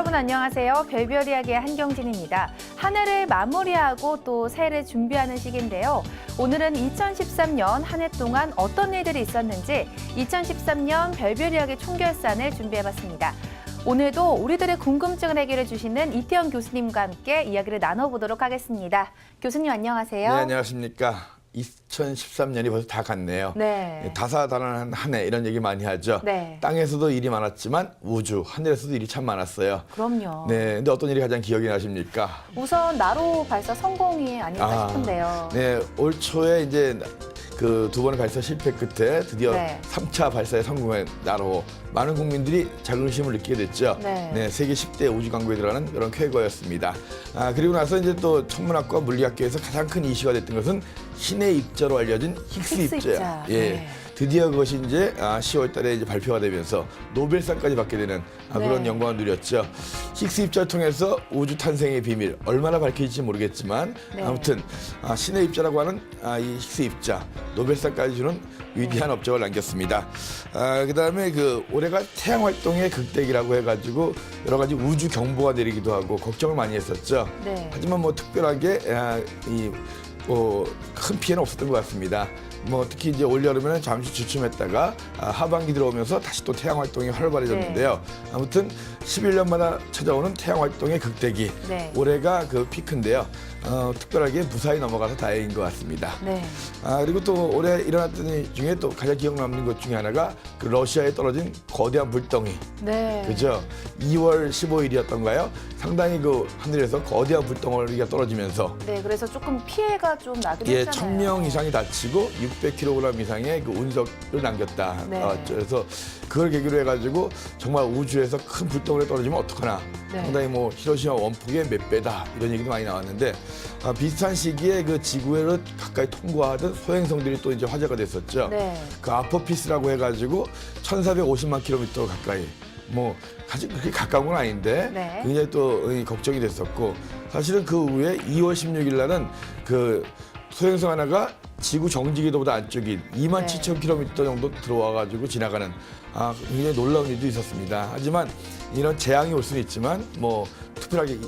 여러분 안녕하세요. 별별 이야기의 한경진입니다. 한 해를 마무리하고 또 새해를 준비하는 시기인데요. 오늘은 2013년 한 해 동안 어떤 일들이 있었는지 2013년 별별 이야기 총결산을 준비해봤습니다. 오늘도 우리들의 궁금증을 해결해 주시는 이태영 교수님과 함께 이야기를 나눠보도록 하겠습니다. 교수님 안녕하세요. 네, 안녕하십니까. 2013년이 벌써 다 갔네요. 네. 다사다난한 한 해 이런 얘기 많이 하죠. 네. 땅에서도 일이 많았지만 우주, 하늘에서도 일이 참 많았어요. 그럼요. 네, 근데 어떤 일이 가장 기억이 나십니까? 우선 나로 발사 성공이 아닐까 아, 싶은데요. 네, 올 초에 이제 그 두 번의 발사 실패 끝에 드디어 네. 삼 3차 발사에 성공한 나로 많은 국민들이 자긍심을 느끼게 됐죠. 네. 세계 10대 우주 광고에 들어가는 그런 쾌거였습니다. 아, 그리고 나서 이제 또 천문학과 물리학계에서 가장 큰 이슈가 됐던 것은 신의 입자로 알려진 힉스, 힉스 입자야. 입자. 예. 네. 드디어 그것이 이제 아, 10월 달에 이제 발표가 되면서 노벨상까지 받게 되는 아, 그런 네. 영광을 누렸죠. 힉스 입자를 통해서 우주 탄생의 비밀 얼마나 밝혀질지 모르겠지만 네. 아무튼 아, 신의 입자라고 하는 아, 이 힉스 입자 노벨상까지 주는 위대한 업적을 남겼습니다. 아, 그다음에 그 올해가 태양 활동의 극대기라고 해가지고 여러 가지 우주 경보가 내리기도 하고 걱정을 많이 했었죠. 네. 하지만 뭐 특별하게 아, 이 뭐, 큰 피해는 없었던 것 같습니다. 뭐 특히 이제 올 여름에는 잠시 주춤했다가 아, 하반기 들어오면서 다시 또 태양 활동이 활발해졌는데요. 아무튼 11년마다 찾아오는 태양 활동의 극대기. 네. 올해가 그 피크인데요. 어, 특별하게 무사히 넘어가서 다행인 것 같습니다. 네. 아, 그리고 또 올해 일어났던 일 중에 또 가장 기억 남는 것 중에 하나가 그 러시아에 떨어진 거대한 불덩이. 네. 그죠? 2월 15일이었던가요? 상당히 그 하늘에서 거대한 불덩어리가 떨어지면서 네, 그래서 조금 피해가 좀 나긴 예, 했잖아요. 1000명 이상이 다치고 600kg 이상의 그 운석을 남겼다. 네. 어, 그래서 그걸 계기로 해가지고 정말 우주에서 큰 불덩어리 떨어지면 어떡하나. 네. 상당히 뭐 히로시마 원폭의 몇 배다 이런 얘기도 많이 나왔는데 아, 비슷한 시기에 그 지구를 가까이 통과하던 소행성들이 또 이제 화제가 됐었죠. 네. 그 아포피스라고 해가지고 1,450만 킬로미터 가까이 뭐 사실 그렇게 가까운 건 아닌데 네. 굉장히 또 이, 걱정이 됐었고 사실은 그 후에 2월 16일 날은 그 소행성 하나가 지구 정지 궤도보다 안쪽인 2만 네. 7천 킬로미터 정도 들어와가지고 지나가는 아 굉장히 놀라운 일도 있었습니다. 하지만 이런 재앙이 올 수는 있지만 뭐 특별하게 이-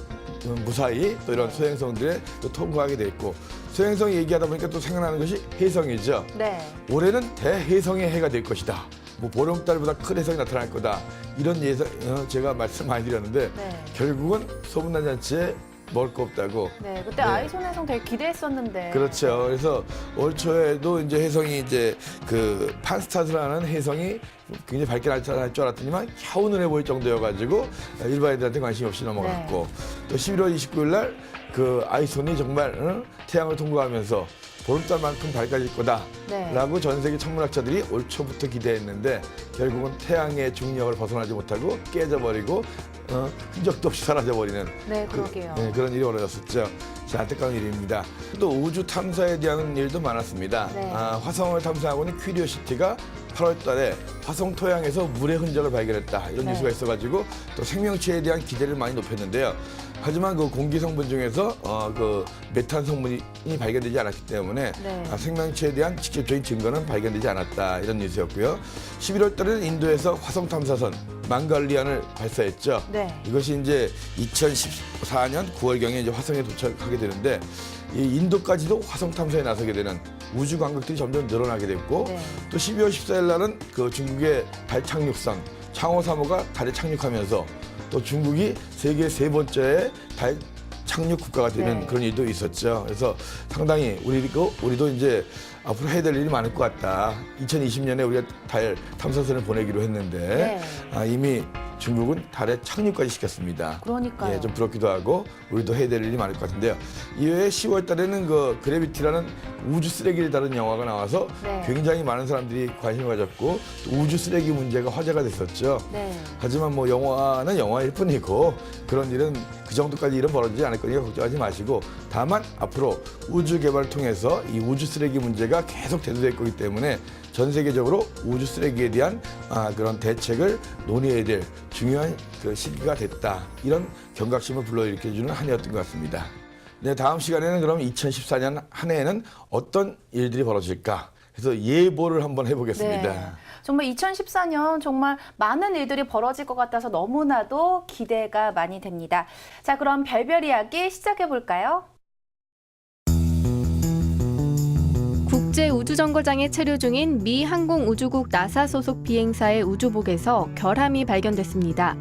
음, 무사히 또 이런 소행성들에 또 통과하게 됐고 소행성 얘기하다 보니까 또 생각나는 것이 해성이죠. 네. 올해는 대해성의 해가 될 것이다. 뭐 보름달보다 큰 해성이 나타날 거다. 이런 예상 어, 제가 말씀 많이 드렸는데 네. 결국은 소문난 잔치에 먹을 거 없다고. 네, 그때 네. 아이손 해성 되게 기대했었는데. 그렇죠. 그래서 올 초에도 이제 해성이 이제 그 판스타스라는 해성이 굉장히 밝게 나타날 줄 알았더니만 혀운을 해보일 정도여가지고 일반인들한테 관심이 없이 넘어갔고 네. 또 11월 29일 날 그 아이손이 정말 어? 태양을 통과하면서 보름달만큼 밝아질 거다. 네. 라고 전 세계 천문학자들이 올 초부터 기대했는데 결국은 태양의 중력을 벗어나지 못하고 깨져버리고 어, 흔적도 없이 사라져버리는 네, 그. 네, 그런 일이 벌어졌었죠. 자, 안타까운 일입니다. 또 우주 탐사에 대한 일도 많았습니다. 네. 아, 화성을 탐사하고 있는 퀴리오시티가 8월 달에 화성 토양에서 물의 흔적을 발견했다. 이런 네. 뉴스가 있어가지고 또 생명체에 대한 기대를 많이 높였는데요. 하지만 그 공기 성분 중에서 어, 그 메탄 성분이 발견되지 않았기 때문에 네. 아, 생명체에 대한 직접적인 증거는 발견되지 않았다. 이런 뉴스였고요. 11월 달에는 인도에서 화성 탐사선 망갈리안을 발사했죠. 네. 이것이 이제 2014년 9월경에 이제 화성에 도착하게 되는데 이 인도까지도 화성 탐사에 나서게 되는 우주 관광들이 점점 늘어나게 됐고 네. 또 12월 14일 날은 그 중국의 달 착륙선 창호 3호가 달에 착륙하면서 또 중국이 세계 세 번째 달 착륙 국가가 되는 네. 그런 일도 있었죠. 그래서 상당히 우리도 우리도 이제 앞으로 해야 될 일이 많을 것 같다. 2020년에 우리가 달 탐사선을 보내기로 했는데 네. 아, 이미 중국은 달에 착륙까지 시켰습니다. 그러니까요. 예, 좀 부럽기도 하고 우리도 해야 될 일이 많을 것 같은데요. 이외에 10월 달에는 그 그래비티라는 우주 쓰레기를 다룬 영화가 나와서 네. 굉장히 많은 사람들이 관심을 가졌고 또 우주 쓰레기 문제가 화제가 됐었죠. 네. 하지만 뭐 영화는 영화일 뿐이고 그런 일은 그 정도까지 일은 벌어지지 않을 거니까 걱정하지 마시고 다만 앞으로 우주 개발을 통해서 이 우주 쓰레기 문제가 계속 대두될 거기 때문에 전 세계적으로 우주 쓰레기에 대한 아, 그런 대책을 논의해야 될 중요한 그 시기가 됐다 이런 경각심을 불러일으켜주는 한 해였던 것 같습니다. 네 다음 시간에는 그럼 2014년 한 해에는 어떤 일들이 벌어질까 그래서 예보를 한번 해보겠습니다. 네. 정말 2014년 정말 많은 일들이 벌어질 것 같아서 너무나도 기대가 많이 됩니다. 자, 그럼 별별 이야기 시작해 볼까요? 국제 우주정거장에 체류 중인 미 항공우주국 나사 소속 비행사의 우주복에서 결함이 발견됐습니다.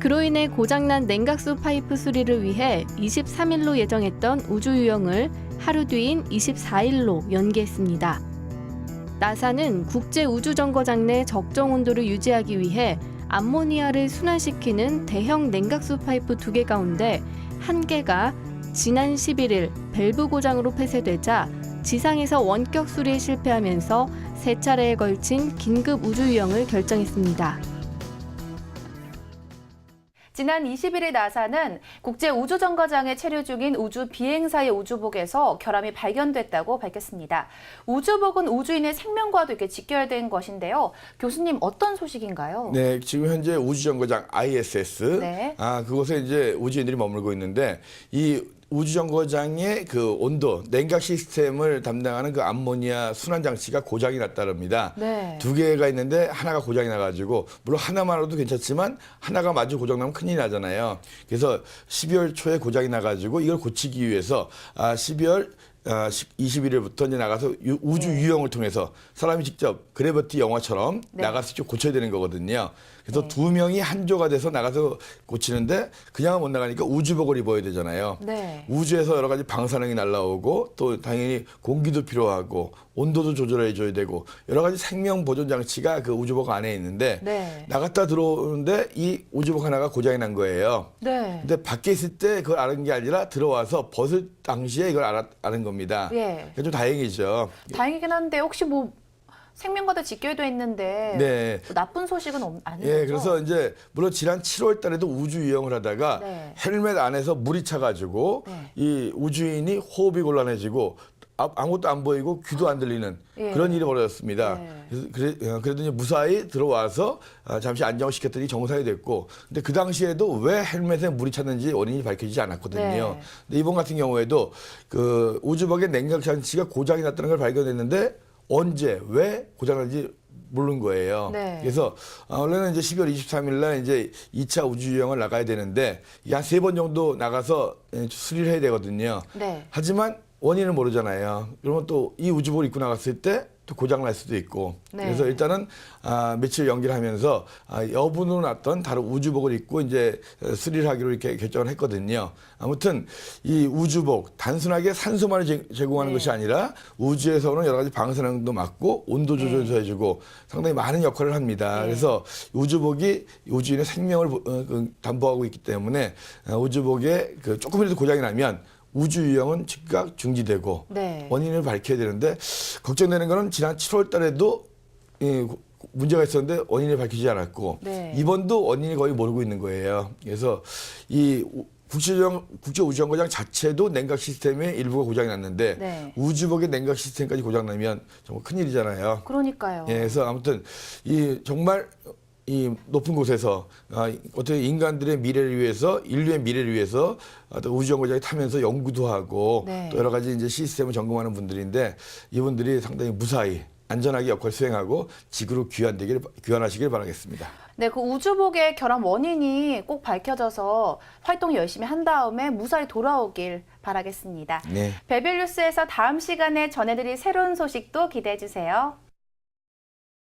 그로 인해 고장난 냉각수 파이프 수리를 위해 23일로 예정했던 우주 유영을 하루 뒤인 24일로 연기했습니다. 나사는 국제 우주정거장 내 적정 온도를 유지하기 위해 암모니아를 순환시키는 대형 냉각수 파이프 두 개 가운데 한 개가 지난 11일 밸브 고장으로 폐쇄되자 지상에서 원격 수리에 실패하면서 세 차례에 걸친 긴급 우주 유영을 결정했습니다. 지난 21일 나사는 국제 우주정거장에 체류 중인 우주 비행사의 우주복에서 결함이 발견됐다고 밝혔습니다. 우주복은 우주인의 생명과도 이렇게 직결된 것인데요. 교수님 어떤 소식인가요? 네, 지금 현재 우주정거장 ISS, 네. 아 그곳에 이제 우주인들이 머물고 있는데 이 우주정거장의 그 온도 냉각 시스템을 담당하는 그 암모니아 순환 장치가 고장이 났다릅니다. 네. 두 개가 있는데 하나가 고장이 나가지고 물론 하나만으로도 괜찮지만 하나가 마저 고장나면 큰일 나잖아요. 그래서 12월 초에 고장이 나가지고 이걸 고치기 위해서 아 12월 아, 21일부터 이제 나가서 유- 우주 네. 유영을 통해서 사람이 직접 그래버티 영화처럼 네. 나가서 좀 고쳐야 되는 거거든요. 그래서 네. 두 명이 한 조가 돼서 나가서 고치는데 그냥은 못 나가니까 우주복을 입어야 되잖아요. 네. 우주에서 여러 가지 방사능이 날라오고 또 당연히 공기도 필요하고 온도도 조절해 줘야 되고 여러 가지 생명 보존 장치가 그 우주복 안에 있는데 네. 나갔다 들어오는데 이 우주복 하나가 고장이 난 거예요. 네. 근데 밖에 있을 때 그걸 아는 게 아니라 들어와서 벗을 당시에 이걸 알아, 아는 겁니다. 예. 그게 좀 다행이죠. 다행이긴 한데 혹시 뭐 생명과도 직결돼 있는데 네. 뭐 나쁜 소식은 없, 아닌 예, 거죠? 그래서 이제 물론 지난 7월 달에도 우주 유영을 하다가 네. 헬멧 안에서 물이 차가지고 네. 이 우주인이 호흡이 곤란해지고 아- 아무것도 안 보이고 귀도 안 들리는 예. 그런 일이 벌어졌습니다. 네. 그래서 그래, 어, 그래도 이제 무사히 들어와서 아, 잠시 안정시켰더니 정상이 됐고 근데 그 당시에도 왜 헬멧에 물이 찼는지 원인이 밝혀지지 않았거든요. 네. 근데 이번 같은 경우에도 그 우주복의 냉각 장치가 고장이 났다는 걸 발견했는데 언제 왜 고장난지 모르는 거예요. 네. 그래서 어, 원래는 이제 12월 23일 날 이제 2차 우주 유영을 나가야 되는데 한 세 번 정도 나가서 예, 수리를 해야 되거든요. 네. 하지만 원인을 모르잖아요. 그러면 또 이 우주복을 입고 나갔을 때 또 고장 날 수도 있고. 네. 그래서 일단은 아, 며칠 연기를 하면서 아, 여분으로 났던 다른 우주복을 입고 이제 어, 수리를 하기로 이렇게 결정을 했거든요. 아무튼 이 우주복 단순하게 산소만을 제- 제공하는 네. 것이 아니라 우주에서 오는 여러 가지 방사능도 막고 온도 조절도 네. 해주고 상당히 많은 역할을 합니다. 네. 그래서 우주복이 우주인의 생명을 보- 어, 그 담보하고 있기 때문에 어, 우주복에 그 조금이라도 고장이 나면 우주 유영은 즉각 중지되고 네. 원인을 밝혀야 되는데 걱정되는 거는 지난 7월 달에도 이 문제가 있었는데 원인이 밝히지 않았고 네. 이번도 원인이 거의 모르고 있는 거예요. 그래서 이 우- 국제정 국제 우주정거장 자체도 냉각 시스템의 일부가 고장이 났는데 네. 우주복의 냉각 시스템까지 고장 나면 정말 큰 일이잖아요. 그러니까요. 예, 그래서 아무튼 이 정말 이 높은 곳에서 아, 어떻게 인간들의 미래를 위해서 인류의 미래를 위해서 어떤 우주정거장에 타면서 연구도 하고 네. 또 여러 가지 이제 시스템을 점검하는 분들인데 이분들이 상당히 무사히 안전하게 역할 수행하고 지구로 귀환되길 귀환하시길 바라겠습니다. 네, 그 우주복의 결함 원인이 꼭 밝혀져서 활동 열심히 한 다음에 무사히 돌아오길 바라겠습니다. 네. 베빌뉴스에서 다음 시간에 전해드릴 새로운 소식도 기대해 주세요.